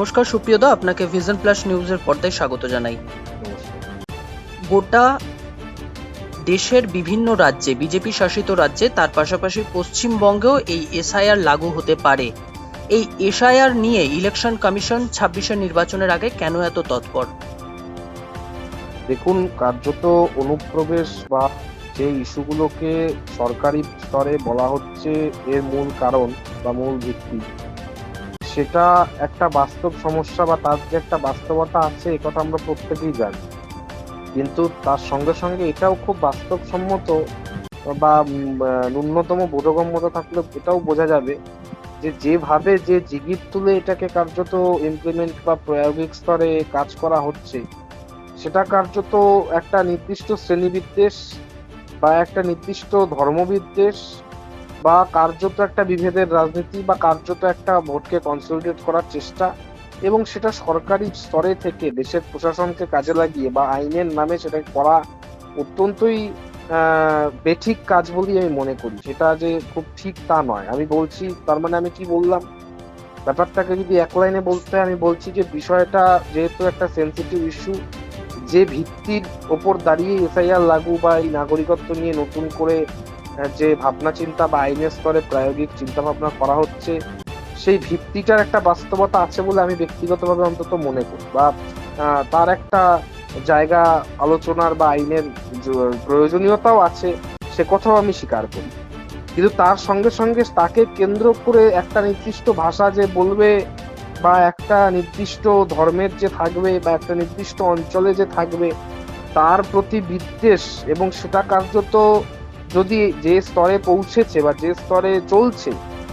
নমস্কার সুপ্রিয়দা আপনাকে vision plus নিউজের পর্দায় স্বাগত জানাই। গোটা দেশের বিভিন্ন রাজ্যে, বিজেপি শাসিত রাজ্যে, তার পাশাপাশি পশ্চিমবঙ্গেও এই এসআইআর লাগু হতে পারে। এই এসআইআর নিয়ে ইলেকশন কমিশন ছাব্বিশের নির্বাচনের আগে কেন এত তৎপর? দেখুন, কার্যত অনুপ্রবেশ বা যে ইস্যুগুলোকে সরকারি স্তরে বলা হচ্ছে, এর মূল কারণ বা মূল ভিত্তি। সেটা একটা বাস্তব সমস্যা বা তার যে একটা বাস্তবতা আছে, এ কথা আমরা প্রত্যেকেই জানি। কিন্তু তার সঙ্গে সঙ্গে এটাও খুব বাস্তবসম্মত বা ন্যূনতম বোধগম্যতা থাকলে এটাও বোঝা যাবে যে যেভাবে যে জিগির তুলে এটাকে কার্যত ইমপ্লিমেন্ট বা প্রায়োগিক স্তরে কাজ করা হচ্ছে, সেটা কার্যত একটা নির্দিষ্ট শ্রেণীবিদ্বেষ বা একটা নির্দিষ্ট ধর্মবিদ্বেষ বা কার্যত একটা বিভেদের রাজনীতি বা কার্যত একটা ভোটকে কনসলিডেট করার চেষ্টা এবং সেটা সরকারি স্তরে থেকে দেশের প্রশাসনকে কাজে লাগিয়ে বা আইনের নামে সেটা করা অত্যন্তই বেঠিক কাজ বলেই আমি মনে করি। সেটা যে খুব ঠিক তা নয়। আমি বলছি, তার মানে আমি কি বললাম? ব্যাপারটাকে যদি এক লাইনে বলতে আমি বলছি যে বিষয়টা যেহেতু একটা সেন্সিটিভ ইস্যু যে ভিত্তির ওপর দাঁড়িয়ে এসআইআর লাগু বা এই নাগরিকত্ব নিয়ে নতুন করে যে ভাবনা চিন্তা বা আইনের স্তরে প্রায়োগিক চিন্তা ভাবনা করা হচ্ছে, সেই ভিত্তিটার একটা বাস্তবতা আছে বলে আমি ব্যক্তিগতভাবে অন্তত মনে করি বা তার একটা জায়গা আলোচনার বা আইনের প্রয়োজনীয়তাও আছে, সে কথাও আমি স্বীকার করি। কিন্তু তার সঙ্গে সঙ্গে তাকে কেন্দ্র করে একটা নির্দিষ্ট ভাষা যে বলবে বা একটা নির্দিষ্ট ধর্মের যে থাকবে বা একটা নির্দিষ্ট অঞ্চলে যে থাকবে, তার প্রতি বিদ্বেষ এবং সেটা কার্যত যদি যে স্তরে পৌঁছেছে বা যে স্তরে চলছে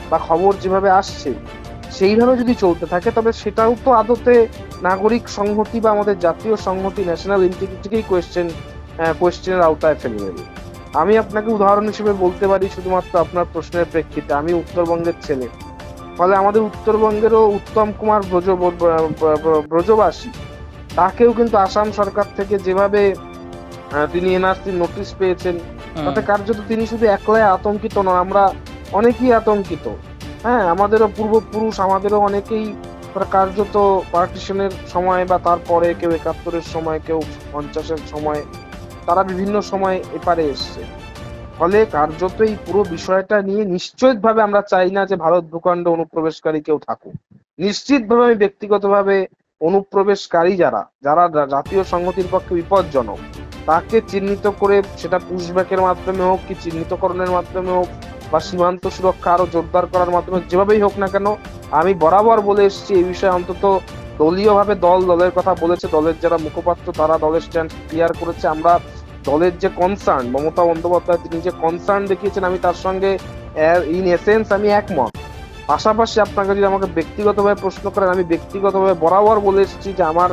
বা খবর যেভাবে আসছে, সেইভাবে যদি চলতে থাকে, তবে সেটাও তো আদতে নাগরিক সংহতি বা আমাদের জাতীয় সংহতি ন্যাশনাল ইন্টিগ্রিটিকেই কোয়েশ্চেন কোয়েশ্চেনের আওতায় ফেলে দেবে। আমি আপনাকে উদাহরণ হিসেবে বলতে পারি শুধুমাত্র আপনার প্রশ্নের প্রেক্ষিতে। আমি উত্তরবঙ্গের ছেলে। ফলে আমাদের উত্তরবঙ্গেরও উত্তম কুমার ব্রজ ব্র- ব্র- ব্র- ব্রজবাসী। তাকেও কিন্তু আসাম সরকার থেকে যেভাবে তিনি এনআরসির নোটিশ পেয়েছেন। তাতে কার্যত তিনি শুধু একলাই আতঙ্কিত নন আমরা অনেকেই আতঙ্কিত। হ্যাঁ আমাদেরও পূর্বপুরুষ আমাদেরও অনেকেই কার্যত পার্টিশনের সময় বা তারপরে কেউ একাত্তরের সময় কেউ পঞ্চাশের সময় তারা বিভিন্ন সময় এপারে এসছে। ফলে কার্যত এই পুরো বিষয়টা নিয়ে নিশ্চিতভাবে আমরা চাই না যে ভারত ভূখণ্ড অনুপ্রবেশকারী কেউ থাকুক। নিশ্চিতভাবে আমি ব্যক্তিগতভাবে অনুপ্রবেশকারী যারা যারা জাতীয় সংহতির পক্ষে বিপজ্জনক। তাকে চিহ্নিত করে সেটা পুশব্যাকের মাধ্যমে হোক কি চিহ্নিতকরণের মাধ্যমে হোক বা সীমান্ত সুরক্ষা আরও জোরদার করার মাধ্যমে যেভাবেই হোক না কেন, আমি বরাবর বলে এসেছি এই বিষয়ে অন্তত দলীয়ভাবে দল দলের কথা বলেছে, দলের যারা মুখপাত্র তারা দলের স্ট্যান্ড ক্লিয়ার করেছে। আমরা দলের যে কনসার্ন মমতা বন্দ্যোপাধ্যায় তিনি যে কনসার্ন দেখিয়েছেন, আমি তার সঙ্গে ইন এসেন্স আমি একমত। পাশাপাশি আপনাকে যদি আমাকে ব্যক্তিগতভাবে প্রশ্ন করেন, আমি ব্যক্তিগতভাবে বরাবর বলে এসেছি যে আমার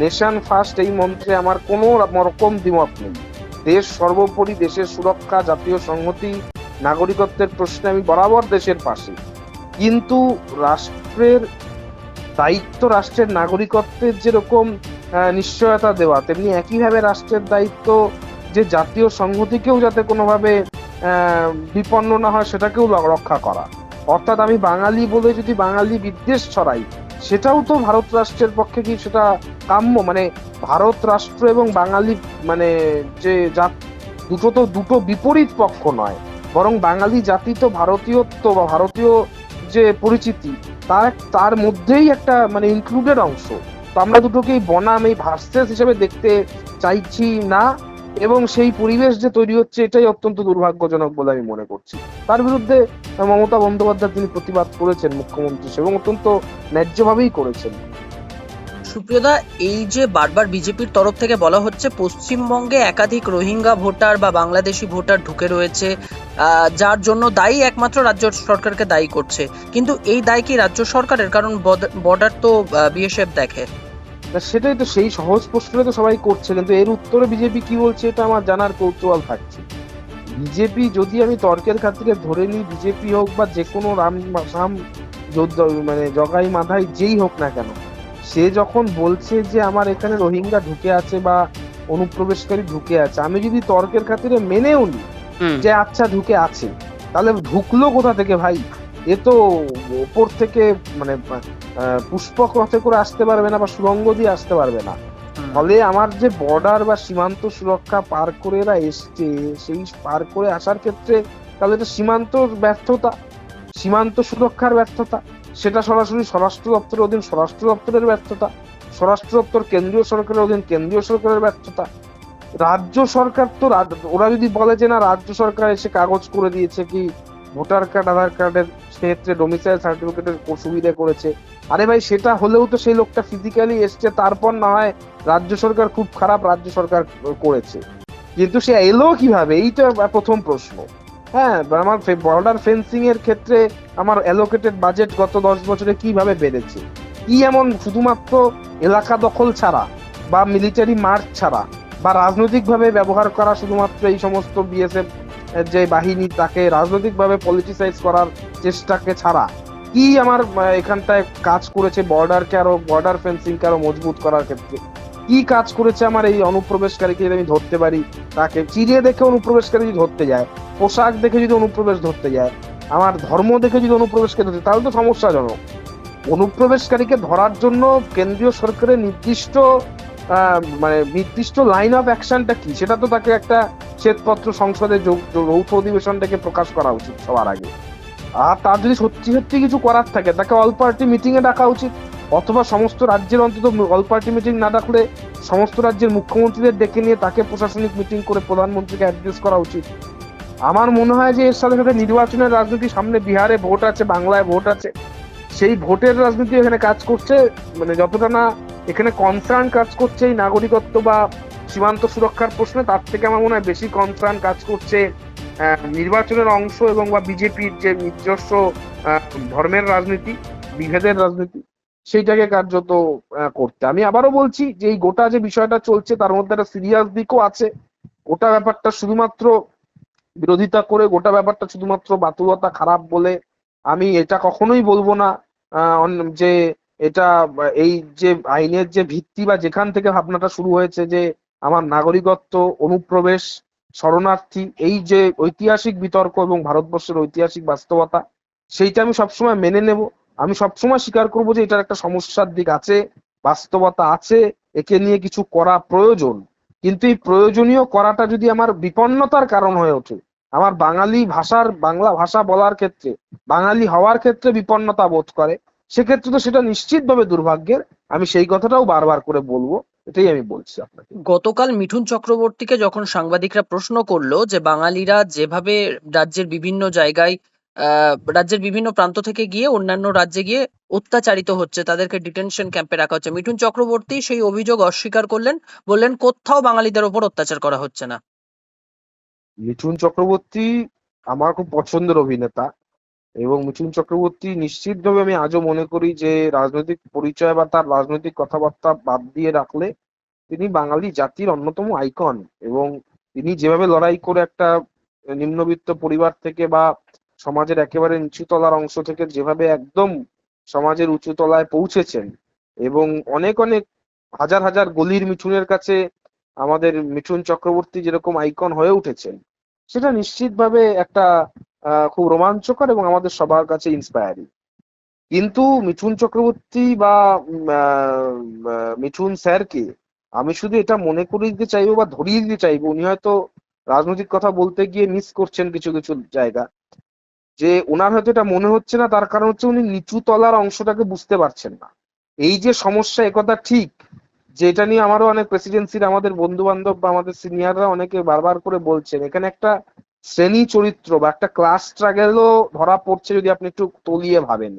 নেশন ফার্স্ট এই মন্ত্রে আমার কোনো রকম দ্বিমত নেই। দেশ সর্বোপরি দেশের সুরক্ষা, জাতীয় সংহতি, নাগরিকত্বের প্রশ্নে আমি বরাবর দেশের পাশে। কিন্তু রাষ্ট্রের দায়িত্ব রাষ্ট্রের নাগরিকত্বের যেরকম নিশ্চয়তা দেওয়া, তেমনি একইভাবে রাষ্ট্রের দায়িত্ব যে জাতীয় সংহতিকেও যাতে কোনোভাবে বিপন্ন না হয়, সেটাকেও রক্ষা করা। অর্থাৎ আমি বাঙালি বলে যদি বাঙালি বিদ্বেষ ছড়াই সেটাও তো ভারত রাষ্ট্রের পক্ষে কি সেটা কাম্য? মানে ভারত রাষ্ট্র এবং বাঙালি মানে যে জাত, দুটো তো দুটো বিপরীত পক্ষ নয়। বরং বাঙালি জাতি তো ভারতীয়ত্ব বা ভারতীয় যে পরিচিতি, তার তার মধ্যেই একটা মানে ইনক্লুডেড অংশ। তো আমরা দুটোকেই বনাম, এই ভার্সেস হিসেবে দেখতে চাইছি না। এবং সেই পরিবেশ যে তৈরি হচ্ছে, এটাই অত্যন্ত দুর্ভাগ্যজনক বলে আমি মনে করছি। তার বিরুদ্ধে মমতা বন্দ্যোপাধ্যায় তিনি প্রতিবাদ করেছেন মুখ্যমন্ত্রী এবং অত্যন্ত ন্যায্যভাবেই করেছেন। সুপ্রিয়দা, এই যে বারবার বিজেপির তরফ থেকে বলা হচ্ছে, পশ্চিমবঙ্গে একাধিক রোহিঙ্গা ভোটার বা বাংলাদেশি ভোটার ঢুকে রয়েছে যার জন্য দায়ী একমাত্র রাজ্য সরকারকে দায়ী করছে। কিন্তু এই দায় কি রাজ্য সরকারের? কারণ বর্ডার তো বিএসএফ দেখে। তা সেটাই তো সেই সহজ প্রশ্নটা তো সবাই করছে কিন্তু এর উত্তরে বিজেপি কি বলছে এটা আমার জানার কৌতূহল থাকছে। বিজেপি যদি আমি তর্কের খাতিরে ধরে নিই বিজেপি হোক বা যে কোনো রাম রাম মানে জগাই মাধাই যেই হোক না কেন সে যখন বলছে যে আমার এখানে রোহিঙ্গা ঢুকে আছে বা অনুপ্রবেশকারী ঢুকে আছে আমি যদি তর্কের খাতিরে মেনেও নিই যে আচ্ছা ঢুকে আছে তাহলে ঢুকলো কোথা থেকে ভাই? এ তো ওপর থেকে মানে পুষ্পক রথে করে আসতে পারবে না বা সুরঙ্গ দিয়ে আসতে পারবে না। ফলে আমার যে বর্ডার বা সীমান্ত সুরক্ষা পার করে এরা এসছে সেই পার করে আসার ক্ষেত্রে তাহলে এটা সীমান্ত ব্যর্থতা সীমান্ত সুরক্ষার ব্যর্থতা সেটা সরাসরি স্বরাষ্ট্র দপ্তরের অধীন স্বরাষ্ট্র দপ্তরের ব্যর্থতা স্বরাষ্ট্র দপ্তর কেন্দ্রীয় সরকারের অধীন কেন্দ্রীয় সরকারের ব্যর্থতা। রাজ্য সরকার তো ওরা যদি বলে যে না রাজ্য সরকার এসে কাগজ করে দিয়েছে কি ভোটার কার্ড, আধার কার্ডের ক্ষেত্রে ডোমিসাইল সার্টিফিকেটের সুবিধা করেছে। আরে ভাই, সেটা হলেও তো সেই লোকটা ফিজিক্যালি এসছে, তারপর না হয় রাজ্য সরকার খুব খারাপ রাজ্য সরকার করেছে। কিন্তু সে এলো কীভাবে? এইটা প্রথম প্রশ্ন। হ্যাঁ আমার বর্ডার ফেন্সিং এর ক্ষেত্রে আমার অ্যালোকেটেড বাজেট গত দশ বছরে কীভাবে বেড়েছে? কি এমন শুধুমাত্র এলাকা দখল ছাড়া বা মিলিটারি মার্চ ছাড়া বা রাজনৈতিকভাবে ব্যবহার করা শুধুমাত্র এই সমস্ত বিএসএফ যে বাহিনী তাকে রাজনৈতিকভাবে পলিটিসাইজ করার চেষ্টাকে ছাড়া কি আমার এখানটায় কাজ করেছে বর্ডারকে আরও বর্ডার ফেন্সিংকে আরও মজবুত করার ক্ষেত্রে? কি কাজ করেছে আমার এই অনুপ্রবেশকারীকে যদি আমি ধরতে পারি তাকে? চিড়িয়ে দেখে অনুপ্রবেশকারী যদি ধরতে যায়, পোশাক দেখে যদি অনুপ্রবেশ ধরতে যায়, আমার ধর্ম দেখে যদি অনুপ্রবেশকে ধরতে তাহলে তো সমস্যাজনক। অনুপ্রবেশকারীকে ধরার জন্য কেন্দ্রীয় সরকারের নির্দিষ্ট মানে নির্দিষ্ট লাইন অফ অ্যাকশনটা কি? সেটা তো তাকে একটা শ্বেতপত্র সংসদে যৌথ অধিবেশনটাকে প্রকাশ করা উচিত সবার আগে। আর তার যদি সত্যি সত্যি কিছু করার থাকে, তাকে অল পার্টি মিটিং এ ডাকা উচিত। অথবা সমস্ত রাজ্যের অন্তত অল পার্টি মিটিং না ডাকলে সমস্ত রাজ্যের মুখ্যমন্ত্রীদের ডেকে নিয়ে তাকে প্রশাসনিক মিটিং করে প্রধানমন্ত্রীকে অ্যাড্রেস করা উচিত। আমার মনে হয় যে এর সাথে সাথে নির্বাচনের রাজনীতি সামনে বিহারে ভোট আছে, বাংলায় ভোট আছে। সেই ভোটের রাজনীতি এখানে কাজ করছে। মানে যতটা না এখানে কনসার্ন কাজ করছে এই নাগরিকত্ব বা সীমান্ত সুরক্ষার প্রশ্নে, তার থেকে আমার মনে হয় বেশি কনসার্ন কাজ করছে নির্বাচনের অংশ এবং বা বিজেপির যে নিজস্ব ধর্মের রাজনীতি, বিভেদের রাজনীতি সেইটাকে কার্যত করতে। আমি আবারও বলছি যে এই গোটা যে বিষয়টা চলছে, তার মধ্যে একটা সিরিয়াস দিকও আছে। গোটা ব্যাপারটা শুধুমাত্র বিরোধিতা করে, গোটা ব্যাপারটা শুধুমাত্র বাতুলতা খারাপ বলে আমি এটা কখনোই বলব না যে এটা, এই যে আইনের যে ভিত্তি বা যেখান থেকে ভাবনাটা শুরু হয়েছে যে আমার নাগরিকত্ব, অনুপ্রবেশ, শরণার্থী, এই যে ঐতিহাসিক বিতর্ক এবং ভারতবর্ষের ঐতিহাসিক বাস্তবতা, সেইটা আমি সবসময় মেনে নেব। আমি সবসময় স্বীকার করব যে এটার একটা সমস্যার দিক আছে, বাস্তবতা আছে, একে নিয়ে কিছু করা প্রয়োজন। কিন্তু এই প্রয়োজনীয় করাটা যদি আমার বিপন্নতার কারণ হয়ে ওঠে, আমার বাঙালি ভাষার, বাংলা ভাষা বলার ক্ষেত্রে, বাঙালি হওয়ার ক্ষেত্রে বিপন্নতা বোধ করে সেক্ষেত্রে তো সেটা নিশ্চিতভাবে দুর্ভাগ্যের। আমি সেই কথাটাও বারবার করে বলব এটাই আমি বলছি আপনাকে। গতকাল মিঠুন চক্রবর্তীকে যখন সাংবাদিকরা প্রশ্ন করল যে বাঙালিরা যেভাবে রাজ্যের বিভিন্ন জায়গায় রাজ্যের বিভিন্ন প্রান্ত থেকে গিয়ে অন্যান্য রাজ্যে গিয়ে অত্যাচারিত হচ্ছে তাদেরকে ডিটেনশন ক্যাম্পে রাখা হচ্ছে মিঠুন চক্রবর্তী সেই অভিযোগ অস্বীকার করলেন বললেন কোথাও বাঙালিদের ওপর অত্যাচার করা হচ্ছে না। মিঠুন চক্রবর্তী আমার খুব পছন্দের অভিনেতা এবং মিঠুন চক্রবর্তী নিশ্চিতভাবে আমি আজও মনে করি যে রাজনৈতিক পরিচয় বা তার রাজনৈতিক কথাবার্তা বাদ দিয়ে রাখলে তিনি বাঙালি জাতির অন্যতম আইকন এবং তিনি যেভাবে লড়াই করে একটা নিম্নবিত্ত পরিবার থেকে বা সমাজের একেবারে নিচুতলার অংশ থেকে যেভাবে একদম সমাজের উঁচু তলায় পৌঁছেছেন এবং অনেক অনেক হাজার হাজার গলির মিঠুনের কাছে আমাদের মিঠুন চক্রবর্তী যেরকম আইকন হয়ে উঠেছেন, সেটা নিশ্চিতভাবে একটা খুব রোমাঞ্চকর এবং আমাদের সবার কাছে ইন্সপায়ারিং কিন্তু মিঠুন চক্রবর্তী বা মিঠুন স্যারকে আমি শুধু এটা মনে করিয়ে দিতে চাইব বা ধরিয়ে দিতে চাইব, উনি হয়তো রাজনৈতিক কথা বলতে গিয়ে মিস করছেন কিছু কিছু জায়গা, যে ওনার হয়তো এটা মনে হচ্ছে না, তার কারণ হচ্ছে উনি নিচু তলার অংশটাকে বুঝতে পারছেন না। এই যে সমস্যা একথা ঠিক, যে এটা নিয়ে আমারও অনেক প্রেসিডেন্সির আমাদের বন্ধু বান্ধব বা আমাদের সিনিয়ররা অনেকে বারবার করে বলছেন, এখানে একটা শ্রেণি চরিত্র বা একটা ক্লাস স্ট্রাগেলও ধরা পড়ছে যদি আপনি একটু তলিয়ে ভাবেন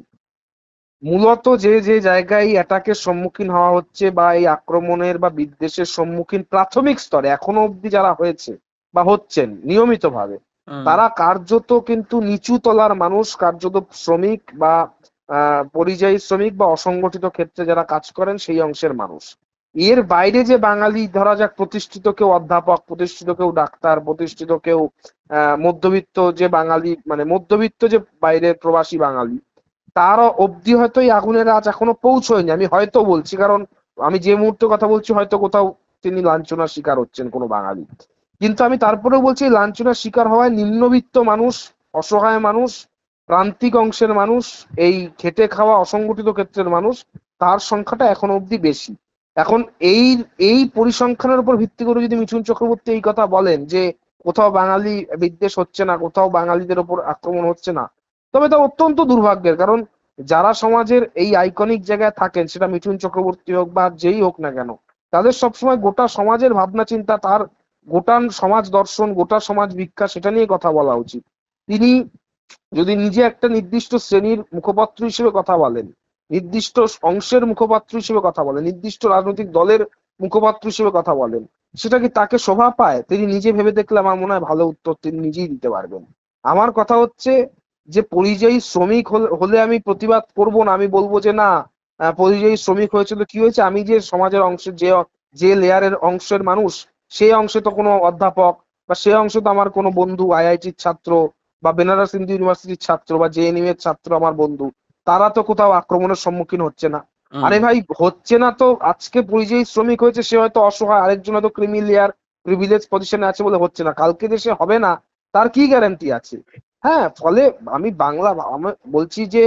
মূলত যে যে জায়গায় অ্যাটাকের সম্মুখীন হওয়া হচ্ছে বা এই আক্রমণের বা বিদ্বেষের সম্মুখীন প্রাথমিক স্তরে এখনও অবধি যারা হয়েছে বা হচ্ছেন নিয়মিতভাবে। তারা কার্যত কিন্তু নিচু তলার মানুষ কার্যত শ্রমিক বা আহ, পরিযায়ী শ্রমিক বা অসংগঠিত ক্ষেত্রে যারা কাজ করেন সেই অংশের মানুষ এর বাইরে যে বাঙালি, ধরা যাক প্রতিষ্ঠিত কেউ অধ্যাপক, প্রতিষ্ঠিত কেউ ডাক্তার, প্রতিষ্ঠিত কেউ মধ্যবিত্ত যে বাঙালি মানে মধ্যবিত্ত যে বাইরের প্রবাসী বাঙালি, তার অবধি হয়তো এই আগুনের আজ এখনও পৌঁছয়নি। আমি হয়তো বলছি, কারণ আমি যে মুহূর্তে কথা বলছি, হয়তো কোথাও তিনি লাঞ্ছনার শিকার হচ্ছেন কোনো বাঙালি। কিন্তু আমি তারপরেও বলছি লাঞ্ছনার শিকার হওয়ায় নিম্নবিত্ত মানুষ, অসহায় মানুষ, প্রান্তিক অংশের মানুষ, এই খেটে খাওয়া অসংগঠিত ক্ষেত্রের মানুষ, তার সংখ্যাটা এখনও অবধি বেশি। এখন এই এই পরিসংখ্যানের উপর ভিত্তি করে যদি মিঠুন চক্রবর্তী এই কথা বলেন যে কোথাও বাঙালি বিদ্বেষ হচ্ছে না, কোথাও বাঙালিদের ওপর আক্রমণ হচ্ছে না, তবে তা অত্যন্ত দুর্ভাগ্যের, কারণ যারা সমাজের এই আইকনিক জায়গায় থাকেন, সেটা মিঠুন চক্রবর্তী হোক বা যেই হোক না কেন, তাদের সবসময় গোটা সমাজের ভাবনা চিন্তা, তার গোটা সমাজ দর্শন, গোটা সমাজ ভিক্ষা, সেটা নিয়ে কথা বলা উচিত। তিনি যদি নিজে একটা নির্দিষ্ট শ্রেণির মুখপাত্র হিসেবে কথা বলেন নির্দিষ্ট অংশের মুখপাত্র হিসেবে কথা বলেন, নির্দিষ্ট রাজনৈতিক দলের মুখপাত্র হিসেবে কথা বলেন। সেটা কি তাকে শোভা পায়? তিনি নিজে ভেবে দেখলে আমার মনে হয় ভালো উত্তর তিনি নিজেই দিতে পারবেন। আমার কথা হচ্ছে যে, পরিযায়ী শ্রমিক হলে- আমি প্রতিবাদ করব না। আমি বলব যে, না পরিযায়ী শ্রমিক হয়েছিল। কি হয়েছে? আমি যে সমাজের অংশের যে যে লেয়ারের অংশের মানুষ, সেই অংশে তো কোনো অধ্যাপক বা সেই অংশে তো আমার কোনো বন্ধু, আইআইটির ছাত্র বা বেনারস হিন্দু ইউনিভার্সিটির ছাত্র বা জেএনইউ এর ছাত্র আমার বন্ধু। তারা তো কোথাও আক্রমণের সম্মুখীন হচ্ছে না। আরে ভাই হচ্ছে না তো। আজকে পরিযায়ী শ্রমিক হয়েছে সে হয়তো অসহায়। আরেকজন হয়তো ক্রিমিলিয়ার প্রিভিলেজ পজিশনে আছে বলে হচ্ছে না। কালকে দেশে হবে না তার কি গ্যারান্টি আছে? হ্যাঁ ফলে আমি বাংলা আমি বলছি যে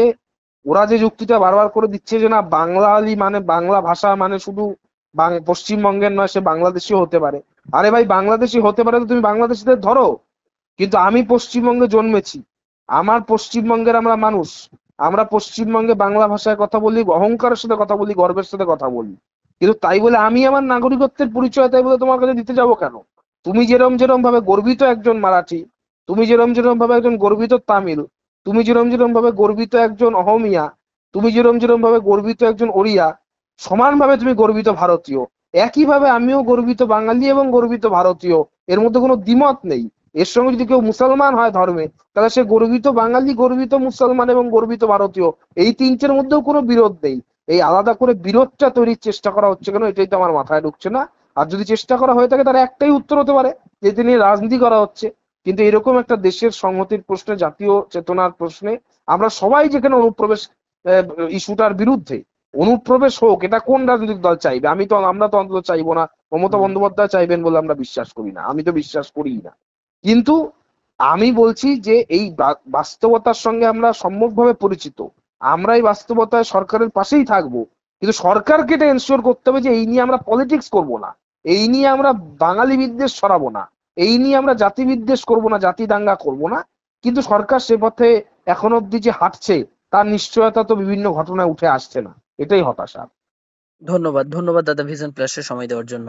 ওরা যে যুক্তিটা বারবার করে দিচ্ছে যে না বাংলালি মানে বাংলা ভাষা মানে শুধু পশ্চিমবঙ্গের নয় সে বাংলাদেশিও হতে পারে। আরে ভাই বাংলাদেশি হতে পারে তো তুমি বাংলাদেশিদের ধরো। কিন্তু আমি পশ্চিমবঙ্গে জন্মেছি। আমার পশ্চিমবঙ্গের আমরা মানুষ। আমরা পশ্চিমবঙ্গে বাংলা ভাষায় কথা বলি, অহংকারের সাথে কথা বলি, গর্বের সাথে কথা বলি। কিন্তু তাই বলে আমি আমার নাগরিকত্বের পরিচয় তাই বলে তোমার কাছে দিতে যাব কেন? তুমি যেরম যেরম ভাবে গর্বিত একজন মারাঠি, তুমি যেরম যেরম ভাবে একজন গর্বিত তামিল, তুমি যেরম যেরম ভাবে গর্বিত একজন অহমিয়া, তুমি যেরম যেরম ভাবে গর্বিত একজন ওড়িয়া, সমানভাবে তুমি গর্বিত ভারতীয়। একইভাবে আমিও গর্বিত বাঙালি এবং গর্বিত ভারতীয়। এর মধ্যে কোনো দ্বিমত নেই। এর সঙ্গে যদি কেউ মুসলমান হয় ধর্মে তাহলে সে গর্বিত বাঙালি গর্বিত মুসলমান এবং গর্বিত ভারতীয়। এই তিনটের মধ্যেও কোনো বিরোধ নেই। এই আলাদা করে বিরোধটা তৈরির চেষ্টা করা হচ্ছে কেন এটাই তো আমার মাথায় ঢুকছে না। আর যদি চেষ্টা করা হয়ে থাকে তার একটাই উত্তর হতে পারে যে তিনি রাজনীতি করা হচ্ছে। কিন্তু এরকম একটা দেশের সংহতির প্রশ্নে জাতীয় চেতনার প্রশ্নে আমরা সবাই যেখানে অনুপ্রবেশ ইস্যুটার বিরুদ্ধে অনুপ্রবেশ হোক এটা কোন রাজনৈতিক দল চাইবে? আমি তো আমরা তো অন্তত চাইব না। মমতা বন্দ্যোপাধ্যায় চাইবেন বলে আমরা বিশ্বাস করি না। আমি তো বিশ্বাস করি না। কিন্তু আমি বলছি যে এই বাস্তবতার সঙ্গে আমরা সম্যকভাবে পরিচিত। আমরা এই বাস্তবতায় সরকারের পাশেই থাকব। কিন্তু সরকারকে এটা এনশিওর করতে হবে যে এই নিয়ে আমরা পলিটিক্স করব না। এই নিয়ে আমরা বাঙালি বিদ্বেষ ছড়াবো না। এই নিয়ে আমরা জাতি বিদ্বেষ করব না, জাতি দাঙ্গা করব না। কিন্তু সরকার সে পথে এখন অব্দি যে হাঁটছে, তার নিশ্চয়তা তো বিভিন্ন ঘটনায় উঠে আসছে না। এটাই হতাশা। ধন্যবাদ ধন্যবাদ দাদা ভিশন প্লাসের সময় দেওয়ার জন্য।